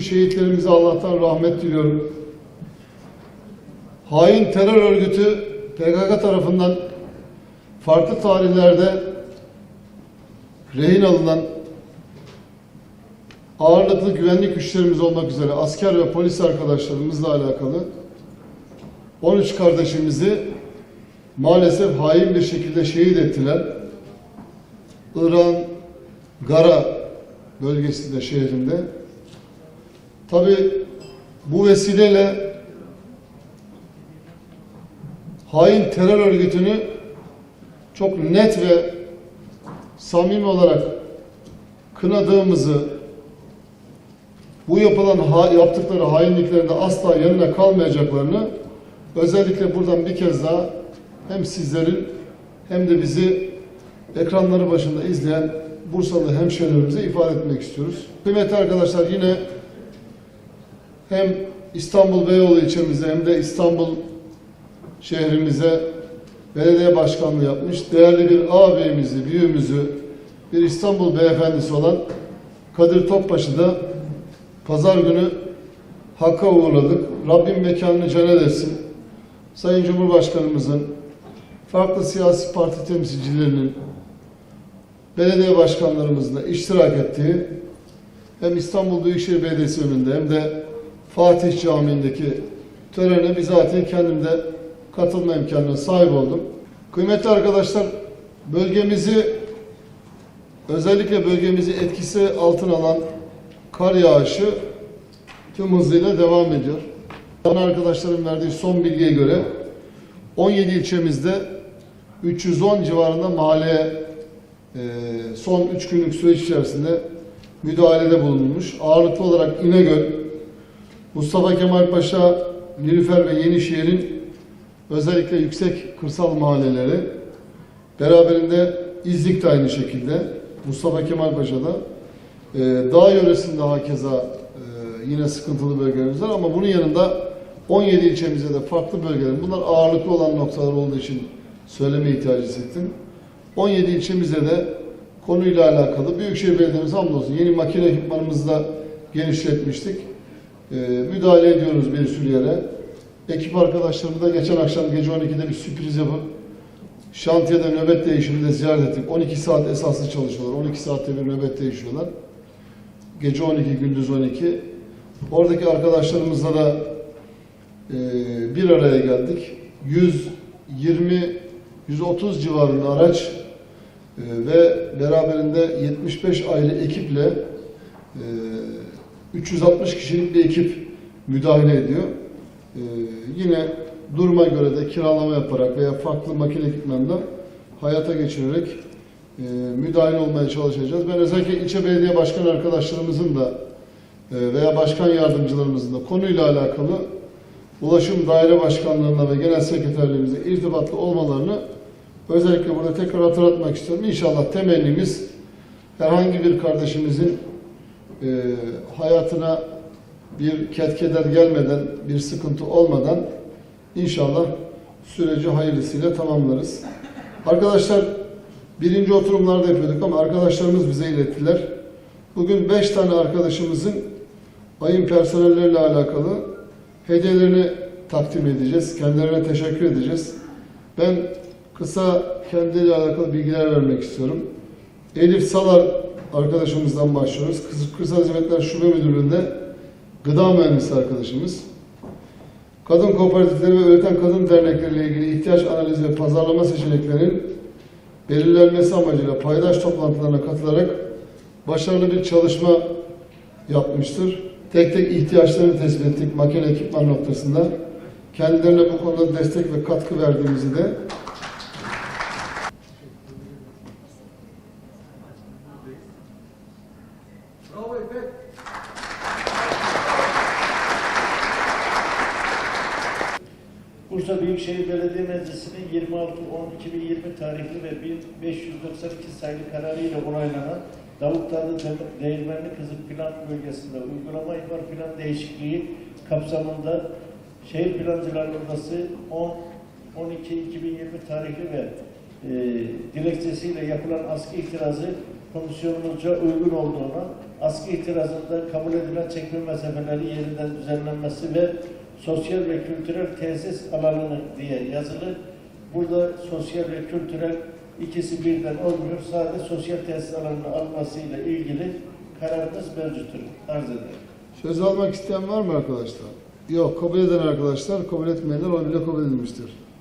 Tüm şehitlerimize Allah'tan rahmet diliyorum. Hain terör örgütü PKK tarafından farklı tarihlerde rehin alınan ağırlıklı güvenlik güçlerimiz olmak üzere asker ve polis arkadaşlarımızla alakalı 13 kardeşimizi maalesef hain bir şekilde şehit ettiler. İran Gara bölgesinde şehrinde. Tabi bu vesileyle hain terör örgütünü çok net ve samimi olarak kınadığımızı, bu yapılan yaptıkları hainliklerinde asla yanına kalmayacaklarını özellikle buradan bir kez daha hem sizlerin hem de bizi ekranları başında izleyen Bursalı hemşehrilerimize ifade etmek istiyoruz. Kıymetli arkadaşlar yine hem İstanbul Beyoğlu ilçemize hem de İstanbul şehrimize belediye başkanlığı yapmış değerli bir ağabeyimizi, büyüğümüzü, bir İstanbul beyefendisi olan Kadir Topbaş'ı da pazar günü Hakk'a uğurladık. Rabbim mekanını cennet etsin. Sayın Cumhurbaşkanımızın, farklı siyasi parti temsilcilerinin, belediye başkanlarımızın da iştirak ettiği hem İstanbul Büyükşehir Belediyesi önünde hem de Fatih Camii'ndeki törene bizatihi kendim de katılma imkanına sahip oldum. Kıymetli arkadaşlar, bölgemizi özellikle bölgemizi etkisi altına alan kar yağışı tüm hızıyla devam ediyor. Bana arkadaşlarım verdiği son bilgiye göre 17 ilçemizde 310 civarında mahalleye e, son 3 günlük süreç içerisinde müdahalede bulunmuş. Ağırlıklı olarak İnegöl, Mustafa Kemal Paşa, Nilüfer ve Yenişehir'in özellikle yüksek kırsal mahalleleri, beraberinde İzlik de aynı şekilde, Mustafa Kemal Paşa'da, e, dağ yöresinde hakeza e, yine sıkıntılı bölgelerimiz var ama bunun yanında 17 ilçemizde de farklı bölgeler, bunlar ağırlıklı olan noktalar olduğu için söyleme ihtiyacı hissettim. 17 ilçemizde de konuyla alakalı Büyükşehir Belediye'miz hamdolsun yeni makine ekipmanımızı da genişletmiştik. Ee, müdahale ediyoruz bir sürü yere. Ekip arkadaşlarımı da geçen akşam gece 12'de bir sürpriz yapıp şantiyede nöbet değişiminde ziyaret ettik. 12 saat esaslı çalışıyorlar. 12 saatte bir nöbet değişiyorlar. Gece 12, gündüz 12. Oradaki arkadaşlarımızla da e, bir araya geldik. 120 130 civarında araç e, ve beraberinde 75 aile ekiple e, 360 kişilik bir ekip müdahale ediyor. E, yine duruma göre de kiralama yaparak veya farklı makine ekipmanla hayata geçirerek e, müdahale olmaya çalışacağız. Ben özellikle ilçe belediye başkan arkadaşlarımızın da e, veya başkan yardımcılarımızın da konuyla alakalı Ulaşım Daire Başkanlığı'na ve Genel Sekreterliğimize irtibatlı olmalarını özellikle burada tekrar hatırlatmak istiyorum. İnşallah temennimiz herhangi bir kardeşimizin e, hayatına bir ketkeder gelmeden, bir sıkıntı olmadan inşallah süreci hayırlısıyla tamamlarız. Arkadaşlar birinci oturumlarda yapıyorduk ama arkadaşlarımız bize ilettiler. Bugün beş tane arkadaşımızın ayın personelleriyle alakalı hediyelerini takdim edeceğiz. Kendilerine teşekkür edeceğiz. Ben kısa kendiyle alakalı bilgiler vermek istiyorum. Elif Salar arkadaşımızdan başlıyoruz. Kısa Hizmetler Şube Müdürlüğü'nde gıda mühendisi arkadaşımız. Kadın kooperatifleri ve üreten kadın dernekleriyle ilgili ihtiyaç analizi ve pazarlama seçeneklerinin belirlenmesi amacıyla paydaş toplantılarına katılarak başarılı bir çalışma yapmıştır. Tek tek ihtiyaçlarını tespit ettik makine ekipman noktasında. Kendilerine bu konuda destek ve katkı verdiğimizi de Bursa Büyükşehir Belediye Meclisi'nin 26-10-2020 tarihli ve 1592 sayılı kararıyla onaylanan Davutlarlı Dem- Değirmenli Kızık Plan Bölgesi'nde uygulama ihbar plan değişikliği kapsamında Şehir Plancılar Odası 10 12-2020 tarihli ve e, dilekçesiyle yapılan askı itirazı komisyonumuzca uygun olduğuna askı itirazında kabul edilen çekme mesafeleri yeniden düzenlenmesi ve sosyal ve kültürel tesis alanı diye yazılı. Burada sosyal ve kültürel ikisi birden olmuyor. Sadece sosyal tesis alanını almasıyla ilgili kararımız mevcuttur. Arz ederim. Söz almak isteyen var mı arkadaşlar? Yok. Kabul eden arkadaşlar, kabul etmeyenler bile kabul edilmiştir.